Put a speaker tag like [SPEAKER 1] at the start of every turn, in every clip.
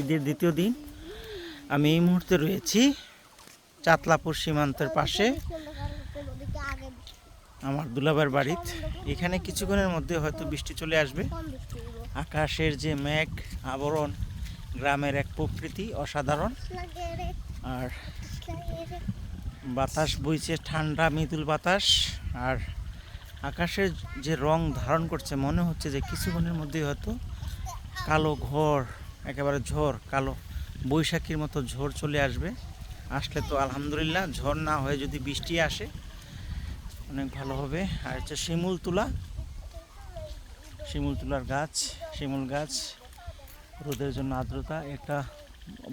[SPEAKER 1] ঈদের দ্বিতীয় দিন। আমি এই মুহূর্তে রয়েছি চাতলাপুর সীমান্তের পাশে আমার দুলাবার বাড়িতে। এখানে কিছুক্ষণের মধ্যে হয়তো বৃষ্টি চলে আসবে। আকাশের যে মেঘ আবরণ গ্রামের এক প্রকৃতি অসাধারণ। আর বাতাস বইছে ঠান্ডা মৃদুল বাতাস। আর আকাশের যে রং ধারণ করছে, মনে হচ্ছে যে কিছুক্ষণের মধ্যেই হয়তো কালো ঘর একেবারে ঝড়, কালো বৈশাখীর মতো ঝড় চলে আসবে। আসলে তো আলহামদুলিল্লাহ ঝড় না হয়ে যদি বৃষ্টি আসে, অনেক ভালো হবে। আর হচ্ছে শিমুল তুলা। শিমুল তুলার গাছ, শিমুল গাছ, রোদের জন্য আর্দ্রতা, একটা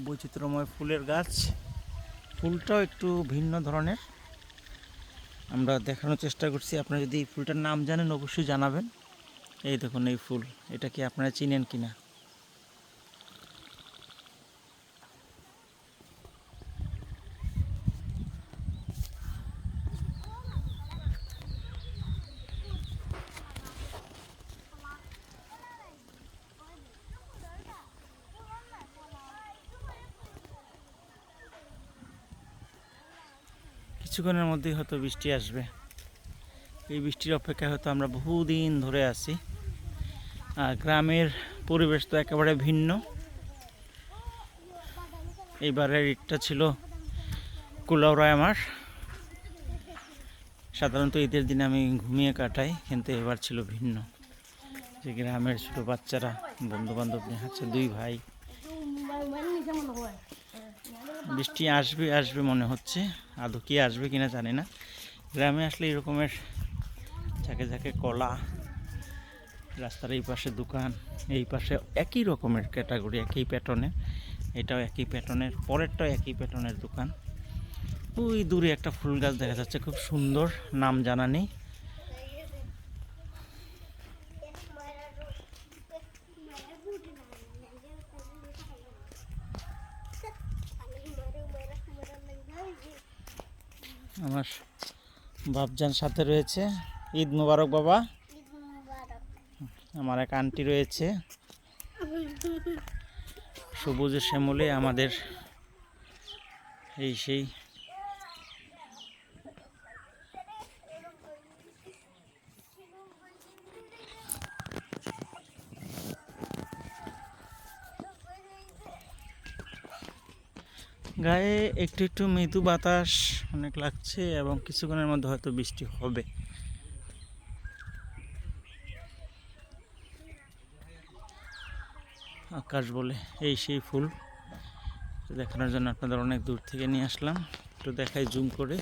[SPEAKER 1] বৈচিত্র্যময় ফুলের গাছ। ফুলটাও একটু ভিন্ন ধরনের। আমরা দেখানোর চেষ্টা করছি, আপনারা যদি এই ফুলটার নাম জানেন অবশ্যই জানাবেন। এই দেখুন এই ফুল, এটা কি আপনারা চিনেন কিনা? কিছুক্ষণের মধ্যেই হয়তো বৃষ্টি আসবে। এই বৃষ্টির অপেক্ষায় হয়তো আমরা বহুদিন ধরে আছি। আর গ্রামের পরিবেশ তো একেবারে ভিন্ন। এইবারের ঈদটা ছিল কুলাউড়ায় আমার। সাধারণত ঈদের দিনে আমি ঘুমিয়ে কাটাই, কিন্তু এবার ছিল ভিন্ন। যে গ্রামের ছোটো বাচ্চারা বন্ধু বান্ধব নিয়ে আছে দুই ভাই। বৃষ্টি আসবে আসবে মনে হচ্ছে। আদৌ কি আসবে কিনা জানি না। গ্রামে আসলে এরকমের ঝাঁকে ঝাঁকে কলা, রাস্তার এই পাশে দোকান, এই পাশে একই রকমের ক্যাটাগরি একই প্যাটার্নের এটাও একই প্যাটার্নের পরেরটাও একই প্যাটার্নের দোকান। ওই দূরে একটা ফুল গাছ দেখা যাচ্ছে, খুব সুন্দর, নাম জানা নেই। আমার বাপজান সাথে রয়েছে। ঈদ মুবারক, বাবা। আমার এক আন্টি রয়েছে। সবুজ শ্যামলে আমাদের এই সেই গায়ে একটু একটু মৃদু বাতাস অনেক লাগছে এবং কিছুক্ষণের মধ্যে হয়তো বৃষ্টি হবে। আকাশ বলে এই সেই ফুল। দেখানোর জন্য আপনাদের অনেক দূর থেকে নিয়ে আসলাম। একটু দেখাই জুম করে।